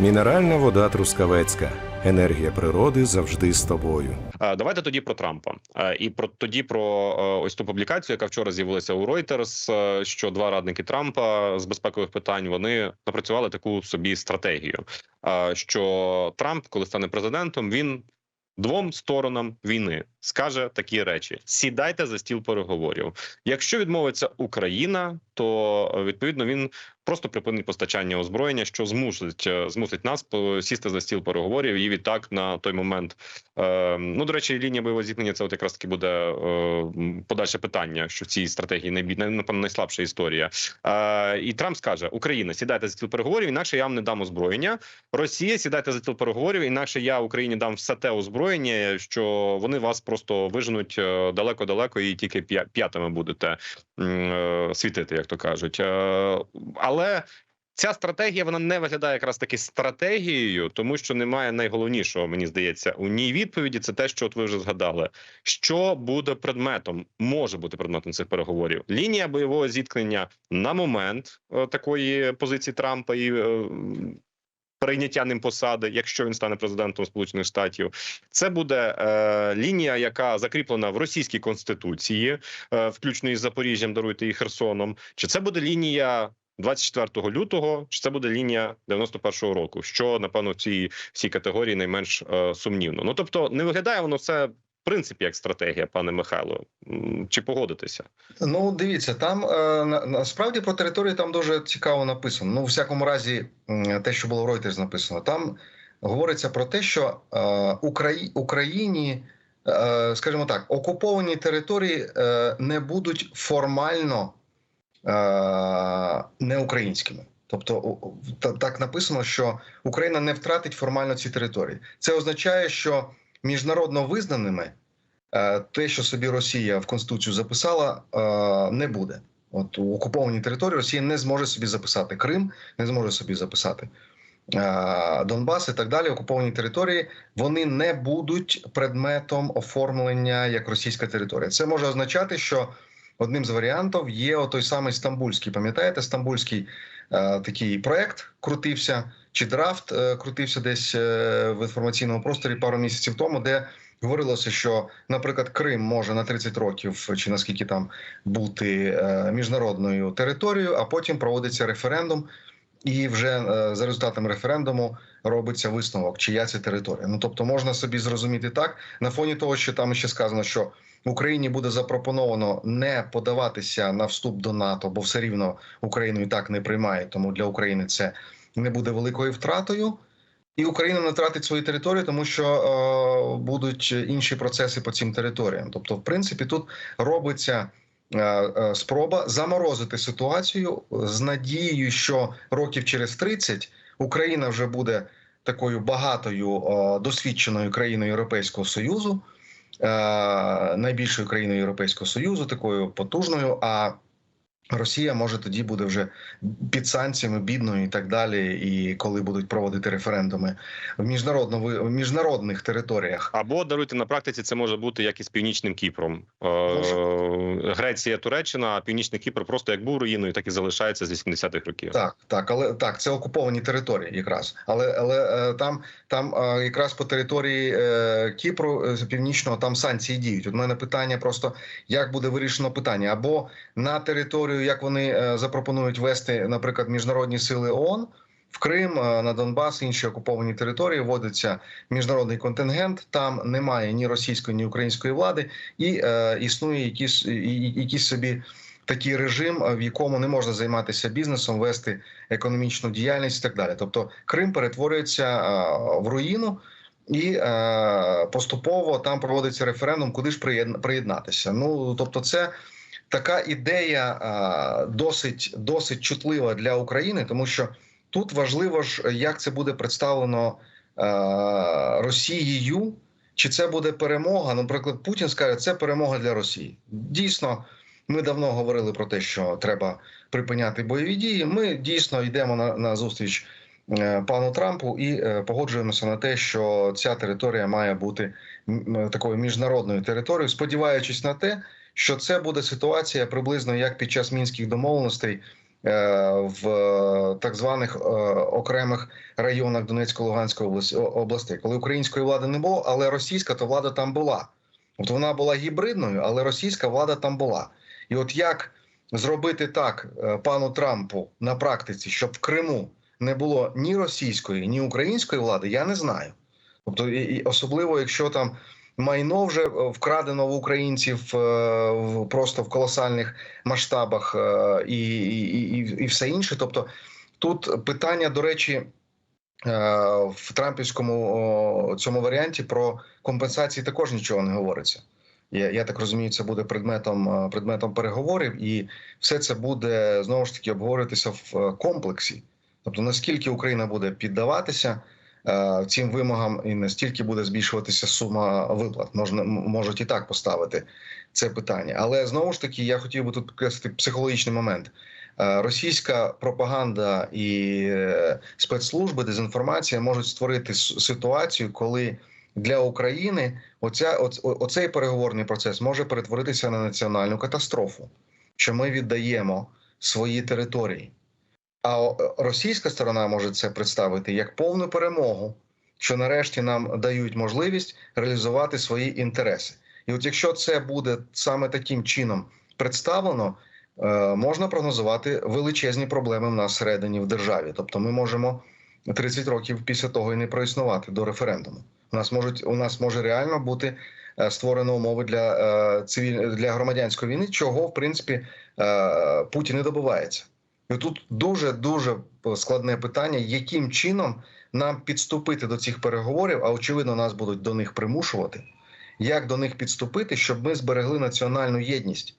Мінеральна вода Трускавецька. Енергія природи завжди з тобою. Е, Давайте тоді про Трампа Е, і про тоді про е, ось ту публікацію, яка вчора з'явилася у Reuters, що два радники Трампа з безпекових питань вони напрацювали таку собі стратегію. Що Трамп, коли стане президентом, він двом сторонам війни скаже такі речі: сідайте за стіл переговорів. Якщо відмовиться Україна, то відповідно він просто припинить постачання озброєння, що змусить е, змусить нас сісти за стіл переговорів. І відтак на той момент Е, ну до речі, лінія бойового зіткнення це от якраз таки буде е, подальше питання, що в цій стратегії найбі... най- напевно найслабша історія. Е, і Трамп скаже: Україна, сідайте за стіл переговорів, інакше я вам не дам озброєння. Росія, сідайте за стіл переговорів, інакше я Україні дам все те озброєння, що вони вас просто виженуть далеко-далеко і тільки п'я- п'ятими будете світити, як то кажуть. Е, але Ця стратегія вона не виглядає якраз таки стратегією, тому що немає найголовнішого, мені здається, у ній відповіді. Це те, що от ви вже згадали. Що буде предметом, може бути предметом цих переговорів. Лінія бойового зіткнення на момент е, такої позиції Трампа і е, прийняття ним посади, якщо він стане президентом Сполучених Штатів, це буде е, лінія, яка закріплена в російській конституції, е, включно із Запоріжжям, даруйте і Херсоном. Чи це буде лінія 24 лютого, чи це буде лінія 91-го року, що напевно в цій всій категорії найменш е, сумнівно. Ну тобто, не виглядає воно все в принципі як стратегія, пане Михайло. Чи погодитеся? Ну, дивіться, там е, на- насправді про територію там дуже цікаво написано. Ну, в всякому разі, те, що було в Reuters написано, там говориться про те, що е, Украї... Україні, е, скажімо так, окуповані території не будуть формально не українськими. Тобто, так написано, що Україна не втратить формально ці території. Це означає, що міжнародно визнаними е, те, що собі Росія в конституцію записала, е, не буде. От у окупованій території Росія не зможе собі записати Крим, не зможе собі записати е, Донбас і так далі. Окуповані території вони не будуть предметом оформлення як російська територія. Це може означати, що одним з варіантів є той самий Стамбульський. Пам'ятаєте, Стамбульський е, такий проект крутився, чи драфт е, крутився десь е, в інформаційному просторі пару місяців тому, де говорилося, що, наприклад, Крим може на 30 років чи наскільки там бути е, міжнародною територією, а потім проводиться референдум, і вже е, за результатами референдуму робиться висновок, чия це територія. Ну тобто можна собі зрозуміти так на фоні того, що там ще сказано, що Україні буде запропоновано не подаватися на вступ до НАТО, бо все рівно Україну і так не приймає. Тому для України це не буде великою втратою. І Україна не втратить свої території, тому що е, будуть інші процеси по цим територіям. Тобто, в принципі, тут робиться спроба заморозити ситуацію з надією, що років через 30 Україна вже буде такою багатою е, досвідченою країною Європейського союзу, е, найбільшою країною Європейського союзу, такою потужною. А Росія може тоді буде вже під санкціями бідною і так далі. І коли будуть проводити референдуми в міжнародно в міжнародних територіях. Або даруйте на практиці, це може бути як і з північним Кіпром. Е, Греція, Туреччина, а північний Кіпр просто як був руїною, так і залишається з 80-х років. Так, так, але так, це окуповані території, якраз, але але е, там там е, якраз по території Кіпру е, північного там санкції діють. У мене питання просто як буде вирішено питання, або на територію, як вони е, запропонують вести, наприклад, міжнародні сили ООН, в Крим, е, на Донбас, інші окуповані території вводиться міжнародний контингент. Там немає ні російської, ні української влади, і е, існує якісь, якісь собі такий режим, в якому не можна займатися бізнесом, вести економічну діяльність і так далі. Тобто Крим перетворюється е, в руїну. І поступово там проводиться референдум, куди ж приєдна- приєднатися. Ну тобто, це така ідея досить досить чутлива для України, тому що тут важливо ж, як це буде представлено Росією, чи це буде перемога. Наприклад, Путін скаже, це перемога для Росії. Дійсно, ми давно говорили про те, що треба припиняти бойові дії. Ми дійсно йдемо на, на зустріч е, пану Трампу і е, погоджуємося на те, що ця територія має бути такою міжнародною територією, сподіваючись на те, що це буде ситуація приблизно як під час мінських домовленостей е, в е, так званих е, окремих районах Донецької Луганської області коли української влади не було, але російська то влада там була. От вона була гібридною, але російська влада там була. І от як зробити так пану Трампу на практиці, щоб в Криму не було ні російської, ні української влади, я не знаю. Тобто, і особливо, якщо там майно вже е, вкрадено в українців е, просто в колосальних масштабах е, і, і, і, все інше. Тобто, тут питання, до речі, в Трампівському цьому варіанті про компенсації також нічого не говориться. Я, я так розумію, це буде предметом предметом переговорів, і все це буде знову ж таки обговоритися в комплексі. Тобто, наскільки Україна буде піддаватися цим вимогам, і настільки буде збільшуватися сума виплат, можна можуть і так поставити це питання. Але знову ж таки, я хотів би тут підкреслити психологічний момент. Е, Російська пропаганда і е, спецслужби, дезінформація можуть створити ситуацію, коли для України оця, оц- оцей переговорний процес може перетворитися на національну катастрофу, що ми віддаємо свої території. А російська сторона може це представити як повну перемогу, що нарешті нам дають можливість реалізувати свої інтереси. І от якщо це буде саме таким чином представлено, е, можна прогнозувати величезні проблеми в нас всередині в державі. Тобто, ми можемо 30 років після того і не проіснувати до референдуму. У нас можуть у нас може реально бути е, створено умови для е, цивіль для громадянської війни, чого в принципі е, Путін не добивається. І тут дуже дуже складне питання, яким чином нам підступити до цих переговорів, а очевидно, нас будуть до них примушувати. Як до них підступити, щоб ми зберегли національну єдність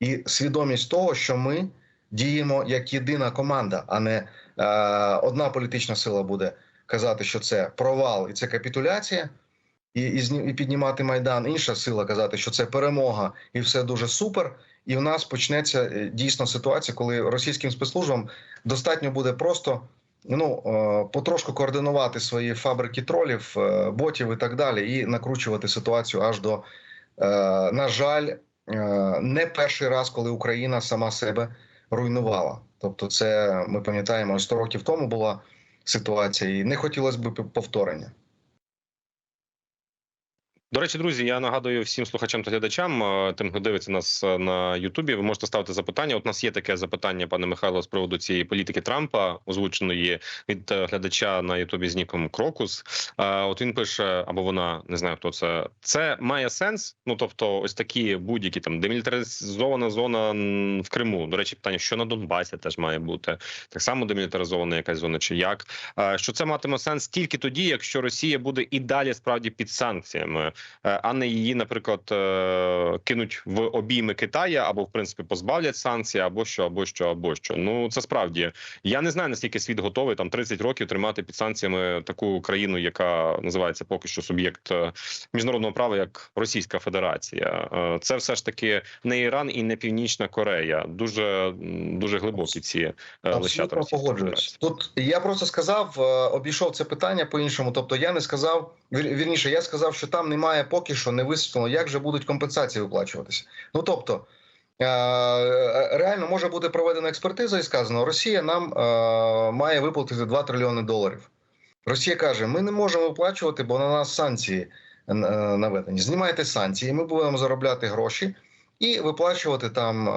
і свідомість того, що ми діємо як єдина команда, а не е, одна політична сила буде казати, що це провал і це капітуляція, і, і, і піднімати майдан. Інша сила казати, що це перемога і все дуже супер. І в нас почнеться е, дійсно ситуація, коли російським спецслужбам достатньо буде просто ну е, потрошку координувати свої фабрики тролів, е, ботів і так далі, і накручувати ситуацію аж до, на жаль, не перший раз, коли Україна сама себе руйнувала. Тобто, це ми пам'ятаємо 100 років тому була ситуація, і не хотілося б повторення. До речі, друзі, я нагадую всім слухачам та глядачам, е, тим, хто дивиться нас е, на Ютубі. Ви можете ставити запитання. От у нас є таке запитання, пане Михайло, з приводу цієї політики Трампа, озвученої від е, глядача на Ютубі з ніком Крокус. От він пише, або вона не знаю, хто це. Це має сенс. Ну тобто, ось такі будь-які там демілітаризована зона в Криму. До речі, питання, що на Донбасі теж має бути так само демілітаризована якась зона, чи як що це матиме сенс тільки тоді, якщо Росія буде і далі справді під санкціями. Е, а не її, наприклад, е, кинуть в обійми Китая або в принципі позбавлять санкцій, або що, або що, або що. Ну це справді я не знаю наскільки світ готовий там 30 років тримати під санкціями таку країну, яка називається поки що суб'єкт е, міжнародного права, як Російська Федерація. Це все ж таки не Іран і не Північна Корея. Дуже дуже глибокі ці лищата погоджуюсь. Тут я просто сказав, обійшов це питання по-іншому. Тобто, я не сказав, вірніше, я сказав, що там немає поки що не висвітлено, як же будуть компенсації виплачуватися. Ну тобто. е, Реально може бути проведена експертиза і сказано, Росія нам е, має виплатити 2 трильйони доларів. Росія каже: ми не можемо виплачувати, бо на нас санкції е, наведені. Знімайте санкції, ми будемо заробляти гроші і виплачувати там е,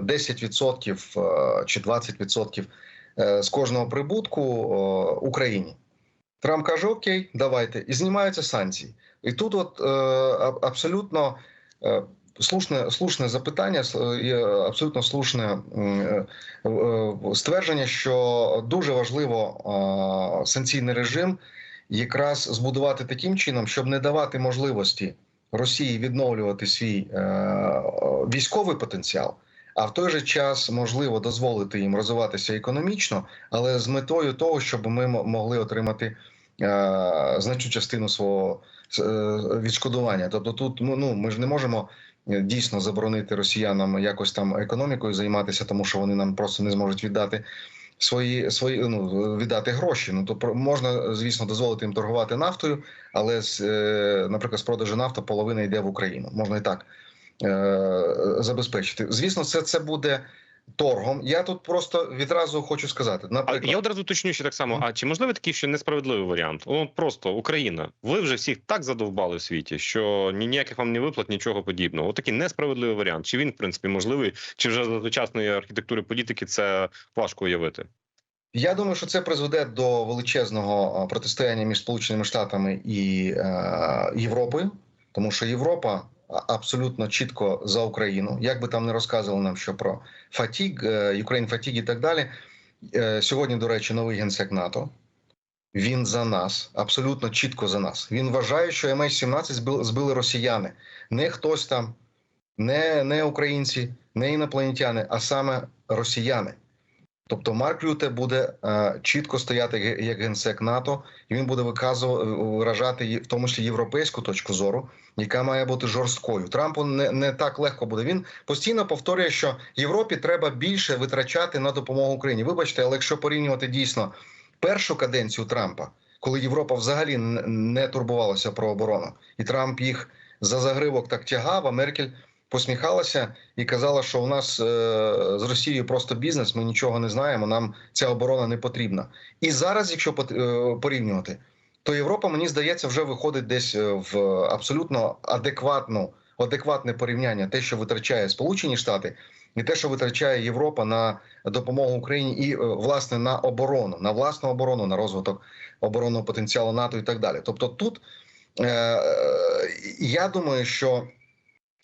10% е, чи 20% е, з кожного прибутку Україні. Трамп каже: Окей, давайте, і знімаються санкції. І тут, от е, абсолютно е, слушне, слушне запитання, і абсолютно слушне е, ствердження, що дуже важливо санкційний режим якраз збудувати таким чином, щоб не давати можливості Росії відновлювати свій військовий потенціал. А в той же час можливо дозволити їм розвиватися економічно, але з метою того, щоб ми могли отримати значну частину свого е, відшкодування. Тобто, тут ну, ну ми ж не можемо е, дійсно заборонити росіянам якось там економікою займатися, тому що вони нам просто не зможуть віддати свої свої ну віддати гроші. Ну то можна, звісно, дозволити їм торгувати нафтою, але з, е, наприклад, з продажу нафти половина йде в Україну. Можна і так е, забезпечити. Звісно, це, це буде торгом. Я тут просто відразу хочу сказати. А я одразу уточню ще так само. А чи можливо такий ще несправедливий варіант? Ну просто Україна. Ви вже всіх так задовбали в світі, що ніяких вам ні виплат, нічого подібного. Отакий несправедливий варіант. Чи він, в принципі, можливий, чи вже за сучасної архітектури політики це важко уявити? Я думаю, що це призведе до величезного протистояння між Сполученими Штатами і е, Європою, тому що Європа абсолютно чітко за Україну. Як би там не розказували нам, що про фатіг, Україн фатіг і так далі. Е, сьогодні, до речі, новий генсек НАТО. Він за нас, абсолютно чітко за нас. Він вважає, що MH17 збили, збили росіяни, не хтось там, не, не українці, не інопланетяни, а саме росіяни. Тобто Марк Рюте буде е, чітко стояти як генсек НАТО, і він буде виказувати виражати є- в тому числі європейську точку зору, яка має бути жорсткою. Трампу не, не так легко буде. Він постійно повторює, що Європі треба більше витрачати на допомогу Україні. Вибачте, але якщо порівнювати дійсно першу каденцію Трампа, коли Європа взагалі не турбувалася про оборону, і Трамп їх за загривок так тягав, а Меркель посміхалася і казала, що у нас е, з Росією просто бізнес, ми нічого не знаємо. Нам ця оборона не потрібна. І зараз, якщо е, порівнювати, то Європа, мені здається, вже виходить десь е, в абсолютно адекватну адекватне порівняння, те, що витрачає Сполучені Штати, і те, що витрачає Європа на допомогу Україні, і власне на оборону, на власну оборону, на розвиток оборонного потенціалу НАТО і так далі. Тобто, тут е, я думаю, що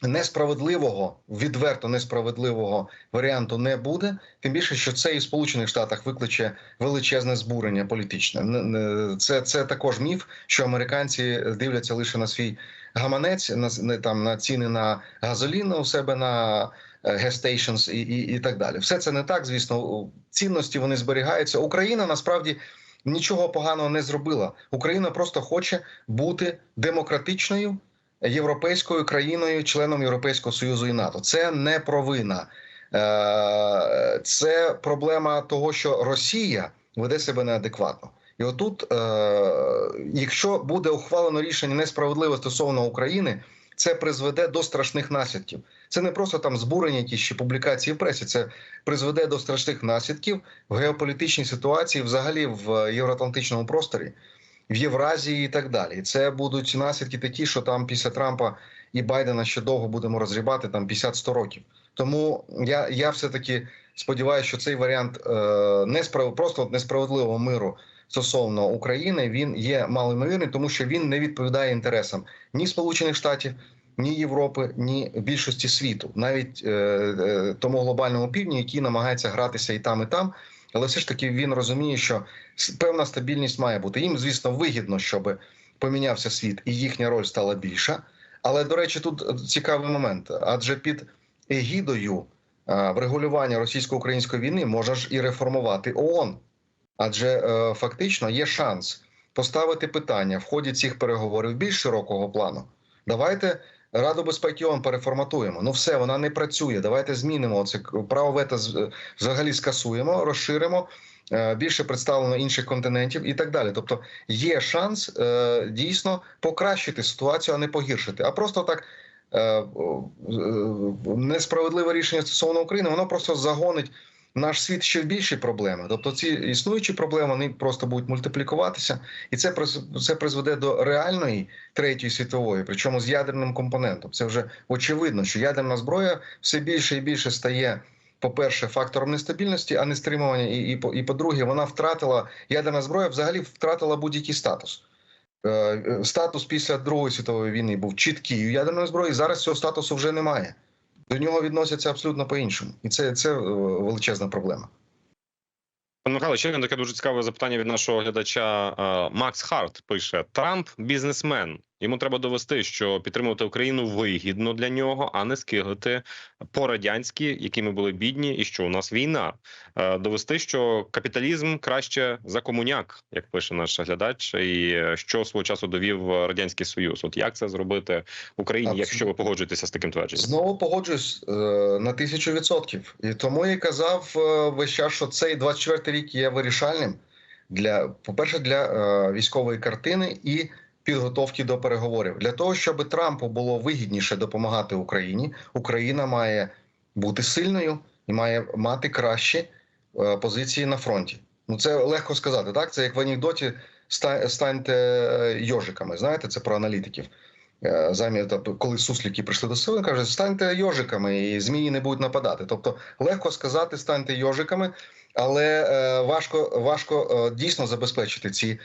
несправедливого, відверто несправедливого варіанту не буде. Тим більше, що це і в Сполучених Штатах викличе величезне збурення політичне. Не- не- Це, це також міф, що американці дивляться лише на свій гаманець, на там на ціни на газолін у себе на гестейшнс і, і, і так далі. Все це не так. Звісно, цінності вони зберігаються. Україна насправді. Нічого поганого не зробила. Україна просто хоче бути демократичною європейською країною, членом Європейського союзу і НАТО. Це не провина, Е, це проблема того, що Росія веде себе неадекватно. І отут, е, якщо буде ухвалено рішення несправедливе стосовно України, це призведе до страшних наслідків. Це не просто там збурення якісь чи публікації в пресі. Це призведе до страшних наслідків в геополітичній ситуації, взагалі в євроатлантичному просторі в Євразії і так далі. Це будуть наслідки такі, що там після Трампа і Байдена ще довго будемо розрібати там 50-100 років. Тому я, я все таки сподіваюся, що цей варіант е, несправ... просто несправедливого миру стосовно України він є малоймовірний, тому що він не відповідає інтересам ні Сполучених Штатів. Ні Європи, ні більшості світу, навіть е, е, тому глобальному півдні, який намагається гратися і там, і там, але все ж таки він розуміє, що певна стабільність має бути. Їм, звісно, вигідно, щоб помінявся світ і їхня роль стала більша. Але до речі, тут цікавий момент, адже під егідою е, врегулювання російсько-української війни можна ж і реформувати ООН. Адже е, фактично є шанс поставити питання в ході цих переговорів більш широкого плану. Давайте Раду безпеки ООН переформатуємо. Ну все, вона не працює. Давайте змінимо це право вето взагалі скасуємо, розширимо. е, Більше представлено інших континентів і так далі. Тобто є шанс е, дійсно покращити ситуацію, а не погіршити. А просто так е, несправедливе рішення стосовно України, воно просто загонить наш світ ще в більші проблеми. Тобто, ці існуючі проблеми вони просто будуть мультиплікуватися, і це це призведе до реальної третьої світової, причому з ядерним компонентом. Це вже очевидно, що ядерна зброя все більше і більше стає. По-перше, фактором нестабільності, а не стримування, і, і, і по-друге, вона втратила ядерна зброя взагалі втратила будь-який статус. Е, е, Статус після Другої світової війни був чіткий у ядерної зброї. Зараз цього статусу вже немає. До нього відносяться абсолютно по-іншому, і це, це е, величезна проблема. Пане Михайло, ще таке дуже цікаве запитання від нашого глядача. Е, Макс Харт пише: Трамп бізнесмен. Йому треба довести, що підтримувати Україну вигідно для нього, а не скигати по-радянськи, які ми були бідні, і що у нас війна. Е, Довести, що капіталізм краще за комуняк, як пише наш глядач, і е, що свого часу довів радянський союз. От як це зробити в Україні, Абсолютно. якщо ви погоджуєтеся з таким твердженням? Знову погоджуюсь е, на тисячу відсотків. І тому я казав весь час, що цей 24 рік є вирішальним для, по-перше, для е, військової картини і підготовки до переговорів. Для того, щоб Трампу було вигідніше допомагати Україні, Україна має бути сильною і має мати кращі е, позиції на фронті. Ну це легко сказати. Так, це як в анекдоті станьте е, йожиками. Знаєте, це про аналітиків. Е, Замість тобто, коли суслики прийшли до сили, кажуть, станьте йожиками, і змії не будуть нападати. Тобто легко сказати, станьте йожиками, але важко, важко дійсно забезпечити ці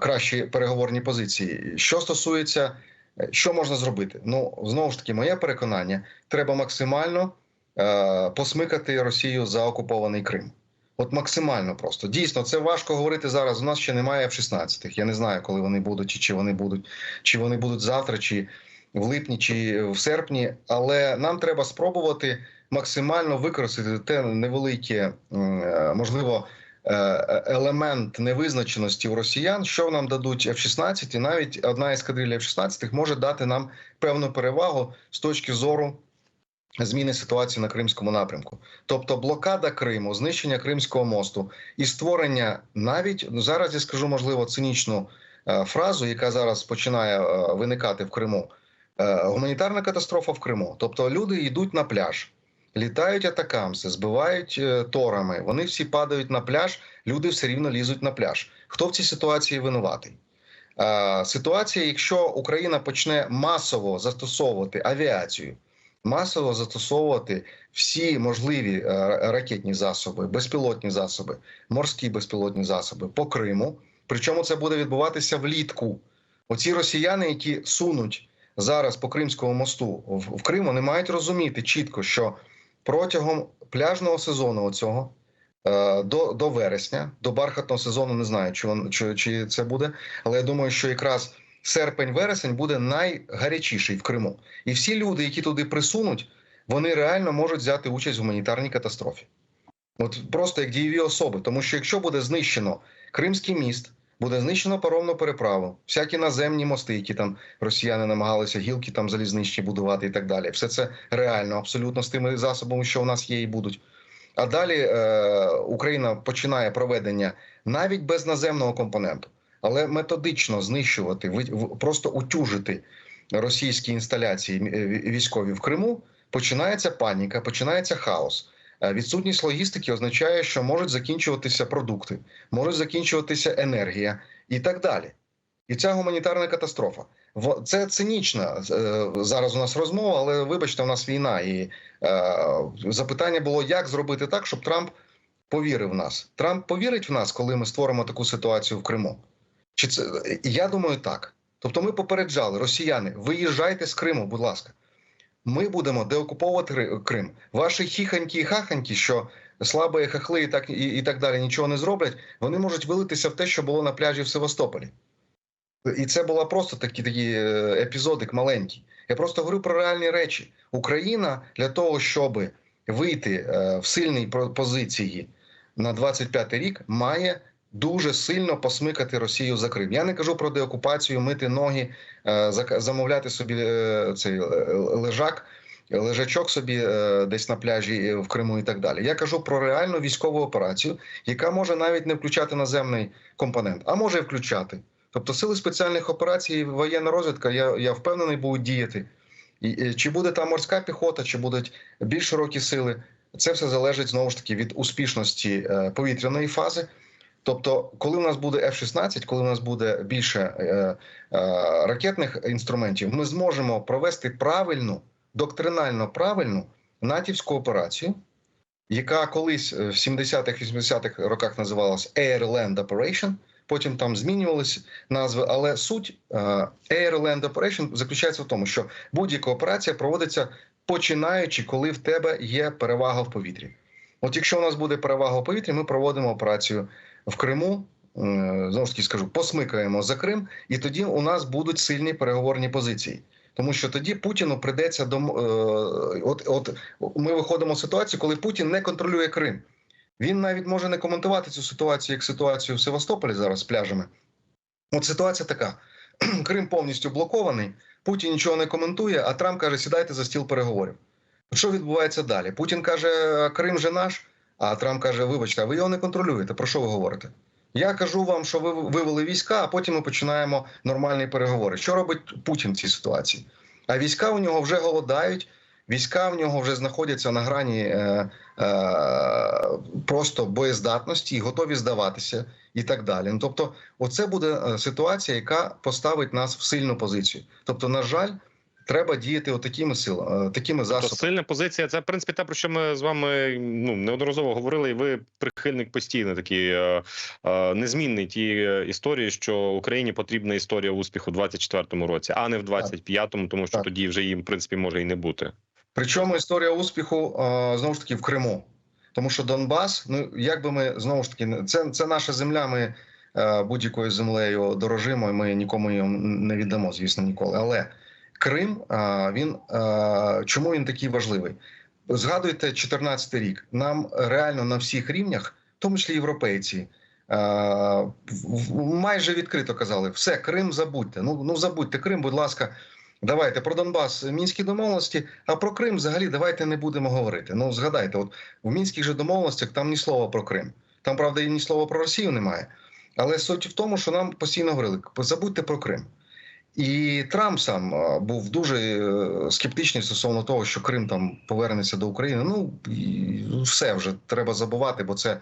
кращі переговорні позиції. Що стосується, е, що можна зробити? Ну знову ж таки, моє переконання, треба максимально е, посмикати Росію за окупований Крим. От максимально просто дійсно це важко говорити зараз. У нас ще немає F-16. Я не знаю, коли вони будуть, чи, чи вони будуть, чи вони будуть завтра, чи в липні, чи в серпні. Але нам треба спробувати максимально використати те невелике, е, можливо, е, елемент невизначеності у росіян, що нам дадуть F-16, і навіть одна ескадрилья F-16 може дати нам певну перевагу з точки зору зміни ситуації на Кримському напрямку. Тобто блокада Криму, знищення Кримського мосту і створення навіть ну зараз я скажу можливо цинічну е, фразу, яка зараз починає е, виникати в Криму. Е, Гуманітарна катастрофа в Криму. Тобто люди йдуть на пляж, літають атакамси, збивають е, торами. Вони всі падають на пляж. Люди все рівно лізуть на пляж. Хто в цій ситуації винуватий? Ситуація, якщо Україна почне масово застосовувати авіацію, масово застосовувати всі можливі е, ракетні засоби, безпілотні засоби, морські безпілотні засоби по Криму. Причому це буде відбуватися влітку. Оці росіяни, які сунуть зараз по Кримському мосту в Крим, вони мають розуміти чітко, що протягом пляжного сезону оцього е, до, до вересня, до бархатного сезону, не знаю, чи, вон, чи, чи це буде, але я думаю, що якраз серпень-вересень буде найгарячіший в Криму. І всі люди, які туди присунуть, вони реально можуть взяти участь в гуманітарній катастрофі. От просто як дієві особи. Тому що якщо буде знищено Кримський міст, буде знищено паромну переправу, всякі наземні мости, які там росіяни намагалися гілки там залізничні будувати і так далі. Все це реально, абсолютно з тими засобами, що у нас є і будуть. А далі е, Україна починає проведення навіть без наземного компоненту, але методично знищувати, просто утюжити російські інсталяції е, військові в Криму. Починається паніка, починається хаос. Е, Відсутність логістики означає, що можуть закінчуватися продукти, може закінчуватися енергія і так далі. І ця гуманітарна катастрофа. Це цинічна е, зараз у нас розмова, але вибачте, у нас війна. І е, запитання було, як зробити так, щоб Трамп повірив в нас. Трамп повірить в нас, коли ми створимо таку ситуацію в Криму. Чи це я думаю, так. Тобто, ми попереджали росіяни, виїжджайте з Криму, будь ласка. Ми будемо деокуповувати Крим. Ваші хіханькі і хаханькі, що слабі хахли і так і, і так далі нічого не зроблять. Вони можуть вилитися в те, що було на пляжі в Севастополі. І це була просто такі такі е, епізодик маленький. Я просто говорю про реальні речі. Україна для того, щоб вийти е, в сильній позиції на 25 рік, має дуже сильно посмикати Росію за Крим. Я не кажу про деокупацію, мити ноги, е, замовляти собі е, цей е, лежак. Лежачок собі десь на пляжі в Криму і так далі. Я кажу про реальну військову операцію, яка може навіть не включати наземний компонент, а може включати. Тобто сили спеціальних операцій, воєнна розвідка, я, я впевнений, будуть діяти. І, чи буде там морська піхота, чи будуть більш широкі сили, це все залежить знову ж таки від успішності повітряної фази. Тобто, коли у нас буде F-16, коли у нас буде більше е, е, ракетних інструментів, ми зможемо провести правильну, доктринально правильну натівську операцію, яка колись е, в 70-х 80-х роках називалась Air Land Operation, потім там змінювалися назви, але суть е, Air Land Operation заключається в тому, що будь-яка операція проводиться починаючи, коли в тебе є перевага в повітрі. От якщо у нас буде перевага в повітрі, ми проводимо операцію в Криму. е, Знову ж таки скажу, посмикаємо за Крим, і тоді у нас будуть сильні переговорні позиції. Тому що тоді Путіну прийдеться до е, от, от ми виходимо з ситуації, коли Путін не контролює Крим. Він навіть може не коментувати цю ситуацію як ситуацію в Севастополі зараз з пляжами. От ситуація така: Крим повністю блокований, Путін нічого не коментує, а Трамп каже: сідайте за стіл переговорів. Що відбувається далі? Путін каже, Крим же наш, а Трамп каже: Вибачте, а ви його не контролюєте. Про що ви говорите? Я кажу вам, що ви вивели війська, а потім ми починаємо нормальні переговори. Що робить Путін в цій ситуації? А війська у нього вже голодають, Війська в нього вже знаходяться на грані е, е, просто боєздатності і готові здаватися, і так далі. Ну, тобто, оце буде е, ситуація, яка поставить нас в сильну позицію. Тобто, на жаль, треба діяти отакими силами, такими То засобами. сильна позиція. Це в принципі те, про що ми з вами ну неодноразово говорили. І ви прихильник постійно такий е, е, незмінний ті е, історії, що Україні потрібна історія успіху у 24-му році, а не в 25-му, тому що Так. тоді вже їм в принципі може і не бути. Причому історія успіху е, знову ж таки в Криму, тому що Донбас, ну як би ми знову ж таки, це, це наша земля. Ми е, будь-якою землею дорожимо, і ми нікому її не віддамо, звісно, ніколи. Але Крим він чому він такий важливий? Згадуйте 14 рік. Нам реально на всіх рівнях, в тому числі європейці. Майже відкрито казали: все, Крим забудьте. Ну ну забудьте Крим, будь ласка, Давайте про Донбас мінські домовленості, а про Крим взагалі давайте не будемо говорити. Ну згадайте, от в мінських же домовленостях там ні слова про Крим. Там правда і ні слова про Росію немає. Але суть в тому, що нам постійно говорили: забудьте про Крим. І Трамп сам був дуже е, скептичний стосовно того, що Крим там повернеться до України. Ну все вже треба забувати, бо це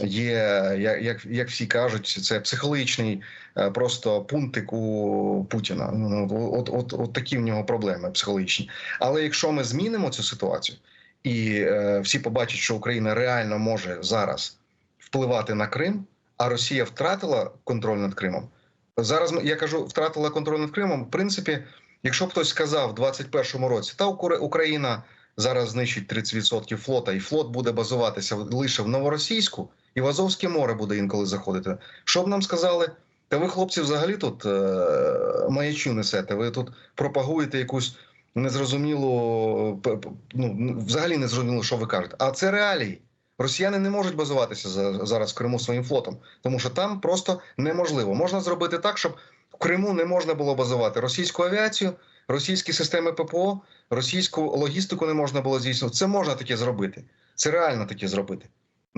є, як, як, як всі кажуть, це психологічний е, просто пунктик у Путіна. Ну, от, от, от такі в нього проблеми психологічні. Але якщо ми змінимо цю ситуацію, і е, всі побачать, що Україна реально може зараз впливати на Крим, а Росія втратила контроль над Кримом. Зараз я кажу, втратила контроль над Кримом. В принципі, якщо б хтось сказав в 21-му році, та Ук- Україна зараз знищить 30% флота, і флот буде базуватися лише в Новоросійську, і в Азовське море буде інколи заходити. Що б нам сказали? Та ви, хлопці, взагалі тут е, маячу несете. Ви тут пропагуєте якусь незрозумілу, ну взагалі не зрозуміло, що ви кажете. А це реалії. Росіяни не можуть базуватися за- зараз в Криму своїм флотом, тому що там просто неможливо. Можна зробити так, щоб в Криму не можна було базувати російську авіацію, російські системи ППО, російську логістику не можна було здійснювати. Це можна таке зробити. Це реально таке зробити.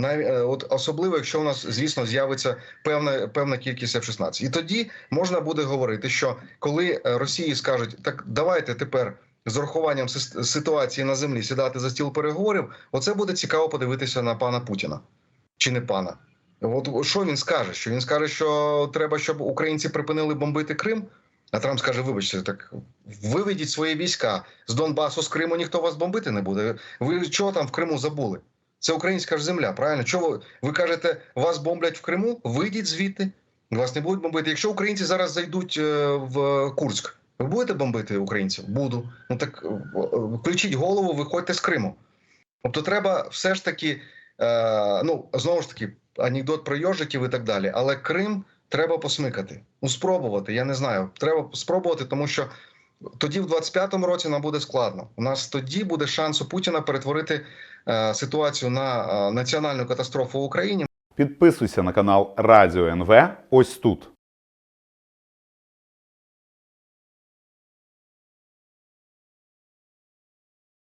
Е, от особливо, якщо у нас, звісно, з'явиться певна певна кількість F-16. І тоді можна буде говорити, що коли е, Росії скажуть, так давайте тепер з урахуванням ситуації на землі сідати за стіл переговорів, оце буде цікаво подивитися на пана Путіна чи не пана. От що він скаже? Що він скаже, що треба, щоб українці припинили бомбити Крим? А Трамп скаже: вибачте, так виведіть свої війська з Донбасу, з Криму, ніхто вас бомбити не буде. Ви чого там в Криму забули? Це українська ж земля, правильно? Чого ви, ви кажете, вас бомблять в Криму? Вийдіть звідти, вас не будуть бомбити. Якщо українці зараз зайдуть е, в Курськ, ви будете бомбити українців? Буду. Ну так е, включіть голову, виходьте з Криму. Тобто, треба все ж таки, е, ну знову ж таки, анекдот про йожиків і так далі. Але Крим треба посмикати. Ну, спробувати. Я не знаю. Треба спробувати, тому що тоді, в 25-му році, нам буде складно. У нас тоді буде шанс у Путіна перетворити е, ситуацію на е, національну катастрофу в Україні. Підписуйся на канал Радіо НВ ось тут.